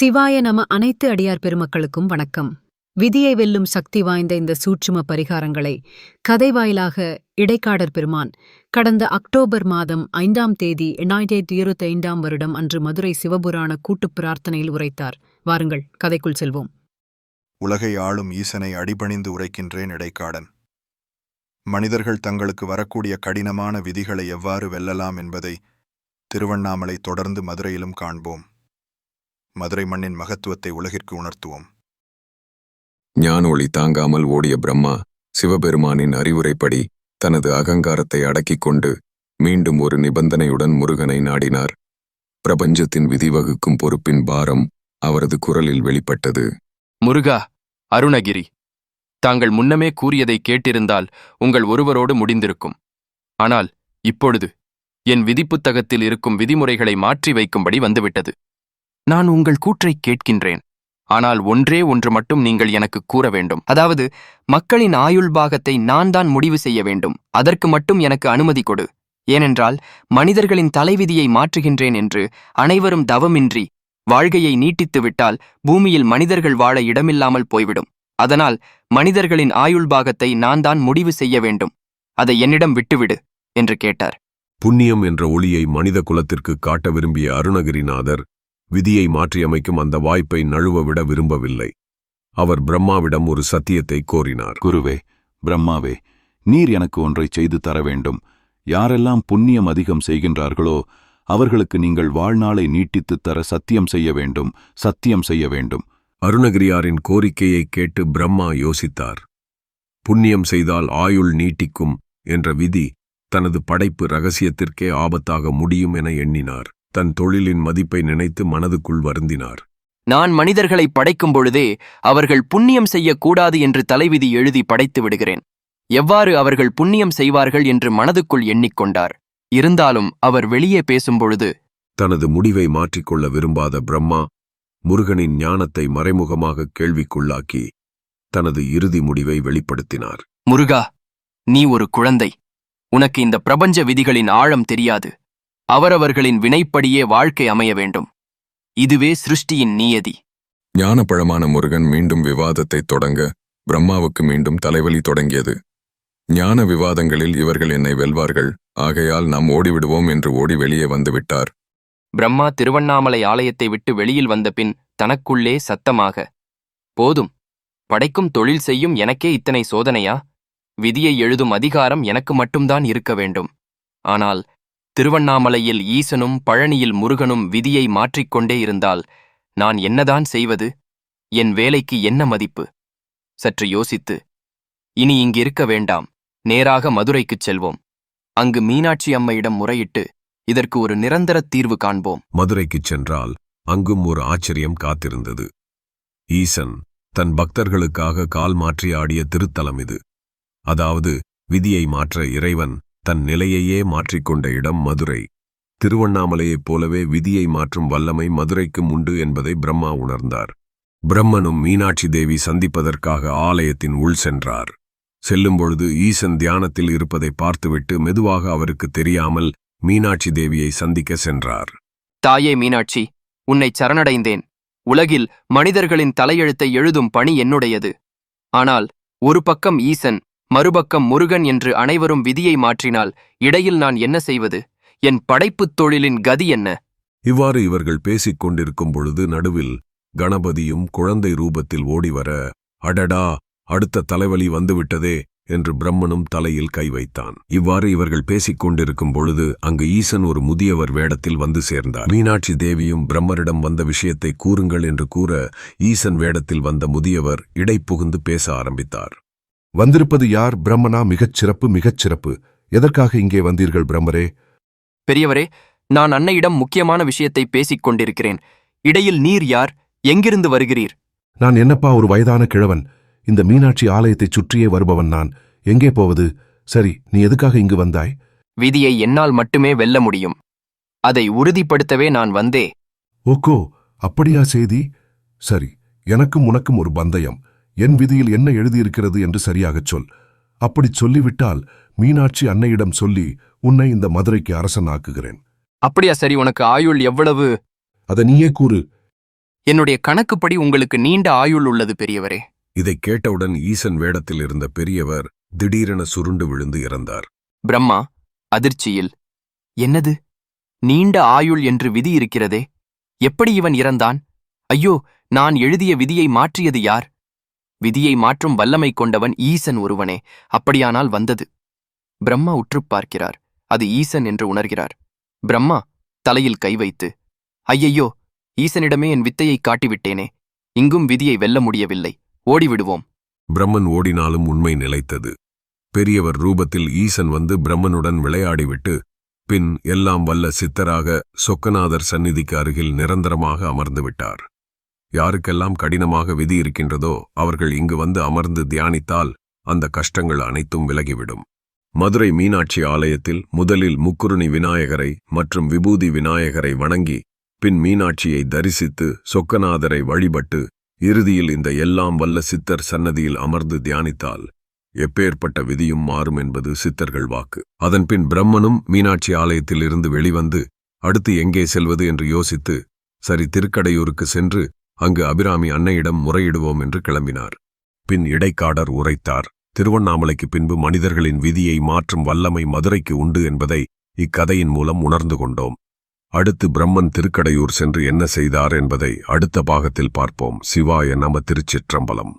சிவாய நம அனைத்து அடியார் பெருமக்களுக்கும் வணக்கம். விதியை வெல்லும் சக்தி வாய்ந்த இந்த சூட்சும பரிகாரங்களை கதை வாயிலாக இடைக்காடர் பெருமான் கடந்த அக்டோபர் மாதம் ஐந்தாம் தேதி இரண்டாயிரத்தி இருபத்தி ஐந்தாம் வருடம் அன்று மதுரை சிவபுராண கூட்டுப் பிரார்த்தனையில் உரைத்தார். வாருங்கள் கதைக்குள் செல்வோம். உலகை ஆளும் ஈசனை அடிபணிந்து உரைக்கின்றேன் இடைக்காடன். மனிதர்கள் தங்களுக்கு வரக்கூடிய கடினமான விதிகளை எவ்வாறு வெல்லலாம் என்பதை திருவண்ணாமலை தொடர்ந்து மதுரையிலும் காண்போம். மதுரை மண்ணின் மகத்துவத்தை உலகிற்கு உணர்த்துவோம். ஞான ஒளி தாங்காமல் ஓடிய பிரம்மா சிவபெருமானின் அறிவுரைப்படி தனது அகங்காரத்தை அடக்கிக் கொண்டு மீண்டும் ஒரு நிபந்தனையுடன் முருகனை நாடினார். பிரபஞ்சத்தின் விதிவகுக்கும் பொறுப்பின் பாரம் அவரது குரலில் வெளிப்பட்டது. முருகா அருணகிரி தாங்கள் முன்னமே கூறியதை கேட்டிருந்தால் உங்கள் ஒருவரோடு முடிந்திருக்கும். ஆனால் இப்பொழுது என் விதிப்புத்தகத்தில் இருக்கும் விதிமுறைகளை மாற்றி வைக்கும்படி வந்துவிட்டது. நான் உங்கள் கூற்றைக் கேட்கின்றேன். ஆனால் ஒன்றே ஒன்று மட்டும் நீங்கள் எனக்கு கூற வேண்டும். அதாவது மக்களின் ஆயுள் பாகத்தை நான் தான் முடிவு செய்ய வேண்டும். அதற்கு மட்டும் எனக்கு அனுமதி கொடு. ஏனென்றால் மனிதர்களின் தலைவிதியை மாற்றுகின்றேன் என்று அனைவரும் தவமின்றி வாழ்கையை நீட்டித்துவிட்டால் பூமியில் மனிதர்கள் வாழ இடமில்லாமல் போய்விடும். அதனால் மனிதர்களின் ஆயுள் பாகத்தை நான் தான் முடிவு செய்ய வேண்டும். அதை என்னிடம் விட்டுவிடு என்று கேட்டார். புண்ணியம் என்ற ஒளியை மனித குலத்திற்கு காட்ட விரும்பிய அருணகிரிநாதர் விதியை மாற்றியமைக்கும் அந்த வாய்ப்பை நழுவ விட விரும்பவில்லை. அவர் பிரம்மாவிடம் ஒரு சத்தியத்தை கோரினார். குருவே பிரம்மாவே நீர் எனக்கு ஒன்றை செய்து தர வேண்டும். யாரெல்லாம் புண்ணியம் அதிகம் செய்கின்றார்களோ அவர்களுக்கு நீங்கள் வாழ்நாளை நீட்டித்துத் தர சத்தியம் செய்ய வேண்டும் சத்தியம் செய்ய வேண்டும். அருணகிரியாரின் கோரிக்கையை கேட்டு பிரம்மா யோசித்தார். புண்ணியம் செய்தால் ஆயுள் நீட்டிக்கும் என்ற விதி தனது படைப்பு ரகசியத்திற்கே ஆபத்தாக முடியும் என எண்ணினார். தன் தொழிலின் மதிப்பை நினைத்து மனதுக்குள் வருந்தினார். நான் மனிதர்களை படைக்கும் பொழுதே அவர்கள் புண்ணியம் செய்யக்கூடாது என்று தலைவிதி எழுதி படைத்து விடுகிறேன். எவ்வாறு அவர்கள் புண்ணியம் செய்வார்கள் என்று மனதுக்குள் எண்ணிக்கொண்டார். இருந்தாலும் அவர் வெளியே பேசும்பொழுது தனது முடிவை மாற்றிக்கொள்ள விரும்பாத பிரம்மா முருகனின் ஞானத்தை மறைமுகமாக கேள்விக்குள்ளாக்கி தனது இறுதி முடிவை வெளிப்படுத்தினார். முருகா நீ ஒரு குழந்தை. உனக்கு இந்த பிரபஞ்ச விதிகளின் ஆழம் தெரியாது. அவரவர்களின் வினைப்படியே வாழ்க்கை அமைய வேண்டும். இதுவே சிருஷ்டியின் நியதி. ஞானப்பழமான முருகன் மீண்டும் விவாதத்தைத் தொடங்க பிரம்மாவுக்கு மீண்டும் தலைவலி தொடங்கியது. ஞான விவாதங்களில் இவர்கள் என்னை வெல்வார்கள் ஆகையால் நாம் ஓடிவிடுவோம் என்று ஓடி வெளியே வந்துவிட்டார் பிரம்மா திருவண்ணாமலை ஆலயத்தை விட்டு வெளியில் வந்த பின் தனக்குள்ளே சத்தமாக போதும் படைக்கும் தொழில் செய்யும் எனக்கே இத்தனை சோதனையா? விதியை எழுதும் அதிகாரம் எனக்கு மட்டும்தான் இருக்க வேண்டும். ஆனால் திருவண்ணாமலையில் ஈசனும் பழனியில் முருகனும் விதியை மாற்றிக்கொண்டே இருந்தால் நான் என்னதான் செய்வது? என் வேலைக்கு என்ன மதிப்பு? சற்று யோசித்து இனி இங்கிருக்க வேண்டாம் நேராக மதுரைக்குச் செல்வோம். அங்கு மீனாட்சி அம்மையிடம் முறையிட்டு இதற்கு ஒரு நிரந்தர தீர்வு காண்போம். மதுரைக்குச் சென்றால் அங்கும் ஒரு ஆச்சரியம் காத்திருந்தது. ஈசன் தன் பக்தர்களுக்காக கால் மாற்றி ஆடிய திருத்தலம் இது. அதாவது விதியை மாற்ற இறைவன் தன் நிலையையே மாற்றிக்கொண்ட இடம் மதுரை. திருவண்ணாமலையைப் போலவே விதியை மாற்றும் வல்லமை மதுரைக்கும் உண்டு என்பதை பிரம்மா உணர்ந்தார். பிரம்மனும் மீனாட்சி தேவி சந்திப்பதற்காக ஆலயத்தின் உள் சென்றார். செல்லும்பொழுது ஈசன் தியானத்தில் இருப்பதை பார்த்துவிட்டு மெதுவாக அவருக்கு தெரியாமல் மீனாட்சி தேவியை சந்திக்க சென்றார். தாயே மீனாட்சி உன்னை சரணடைந்தேன். உலகில் மனிதர்களின் தலையெழுத்தை எழுதும் பணி என்னுடையது. ஆனால் ஒரு பக்கம் ஈசன் மறுபக்கம் முருகன் என்று அனைவரும் விதியை மாற்றினால் இடையில் நான் என்ன செய்வது? என் படைப்புத் தொழிலின் கதி என்ன? இவ்வாறு இவர்கள் பேசிக் கொண்டிருக்கும் பொழுது நடுவில் கணபதியும் குழந்தை ரூபத்தில் ஓடிவர அடடா அடுத்த தலைவலி வந்துவிட்டதே என்று பிரம்மனும் தலையில் கை வைத்தான். இவ்வாறு இவர்கள் பேசிக் கொண்டிருக்கும் பொழுது அங்கு ஈசன் ஒரு முதியவர் வேடத்தில் வந்து சேர்ந்தார். மீனாட்சி தேவியும் பிரம்மரிடம் வந்த விஷயத்தை கூறுங்கள் என்று கூற ஈசன் வேடத்தில் வந்த முதியவர் இடைப்புகுந்து பேச ஆரம்பித்தார். வந்திருப்பது யார்? பிரம்மனா? மிகச் சிறப்பு மிகச் சிறப்பு. எதற்காக இங்கே வந்தீர்கள் பிரம்மரே? பெரியவரே நான் அன்னையிடம் முக்கியமான விஷயத்தை பேசிக் கொண்டிருக்கிறேன். இடையில் நீர் யார்? எங்கிருந்து வருகிறீர்? நான் என்னப்பா ஒரு வயதான கிழவன்? இந்த மீனாட்சி ஆலயத்தைச் சுற்றியே வருபவன் நான். எங்கே போவது? சரி நீ எதுக்காக இங்கு வந்தாய்? விதியை என்னால் மட்டுமே வெல்ல முடியும். அதை உறுதிப்படுத்தவே நான் வந்தே. ஓக்கோ அப்படியா செய்தி? சரி எனக்கும் உனக்கும் ஒரு பந்தயம். என் விதியில் என்ன எழுதியிருக்கிறது என்று சரியாகச் சொல். அப்படிச் சொல்லிவிட்டால் மீனாட்சி அன்னையிடம் சொல்லி உன்னை இந்த மதுரைக்கு அரசனாக்குகிறேன். அப்படியா சரி உனக்கு ஆயுள் எவ்வளவு? அதை நீயே கூறு. என்னுடைய கணக்குப்படி உங்களுக்கு நீண்ட ஆயுள் உள்ளது பெரியவரே. இதைக் கேட்டவுடன் ஈசன் வேடத்தில் இருந்த பெரியவர் திடீரென சுருண்டு விழுந்து இறந்தார். பிரம்மா அதிர்ச்சியில். என்னது? நீண்ட ஆயுள் என்று விதி இருக்கிறதே. எப்படி இவன் இறந்தான்? ஐயோ நான் எழுதிய விதியை மாற்றியது யார்? விதியை மாற்றும் வல்லமை கொண்டவன் ஈசன் ஒருவனே. அப்படியானால் வந்தது. பிரம்மா உற்றுப் பார்க்கிறார். அது ஈசன் என்று உணர்கிறார். பிரம்மா தலையில் கை வைத்து ஐயையோ ஈசனிடமே என் வித்தையை காட்டிவிட்டேனே. இங்கும் விதியை வெல்ல முடியவில்லை. ஓடிவிடுவோம். பிரம்மன் ஓடினாலும் உண்மை நிலைத்தது. பெரியவர் ரூபத்தில் ஈசன் வந்து பிரம்மனுடன் விளையாடிவிட்டு பின் எல்லாம் வல்ல சித்தராக சொக்கநாதர் சந்நிதிக்கு அருகில் நிரந்தரமாக அமர்ந்துவிட்டார் யாருக்கெல்லாம் கடினமாக விதி இருக்கின்றதோ அவர்கள் இங்கு வந்து அமர்ந்து தியானித்தால் அந்த கஷ்டங்கள் அனைத்தும் விலகிவிடும். மதுரை மீனாட்சி ஆலயத்தில் முதலில் முக்குருணி விநாயகரை மற்றும் விபூதி விநாயகரை வணங்கி பின் மீனாட்சியை தரிசித்து சொக்கநாதரை வழிபட்டு இறுதியில் இந்த எல்லாம் வல்ல சித்தர் சன்னதியில் அமர்ந்து தியானித்தால் எப்பேற்பட்ட விதியும் மாறும் என்பது சித்தர்கள் வாக்கு. அதன்பின் பிரம்மனும் மீனாட்சி ஆலயத்தில் இருந்து வெளிவந்து அடுத்து எங்கே செல்வது என்று யோசித்து சரி திருக்கடையூருக்கு சென்று அங்கு அபிராமி அன்னையிடம் முறையிடுவோம் என்று கிளம்பினார். பின் இடைக்காடர் உரைத்தார். திருவண்ணாமலைக்கு பின்பு மனிதர்களின் விதியை மாற்றும் வல்லமை மதுரைக்கு உண்டு என்பதை இக்கதையின் மூலம் உணர்ந்து கொண்டோம். அடுத்து பிரம்மன் திருக்கடையூர் சென்று என்ன செய்தார் என்பதை அடுத்த பாகத்தில் பார்ப்போம். சிவாய நம திருச்சிற்றம்பலம்.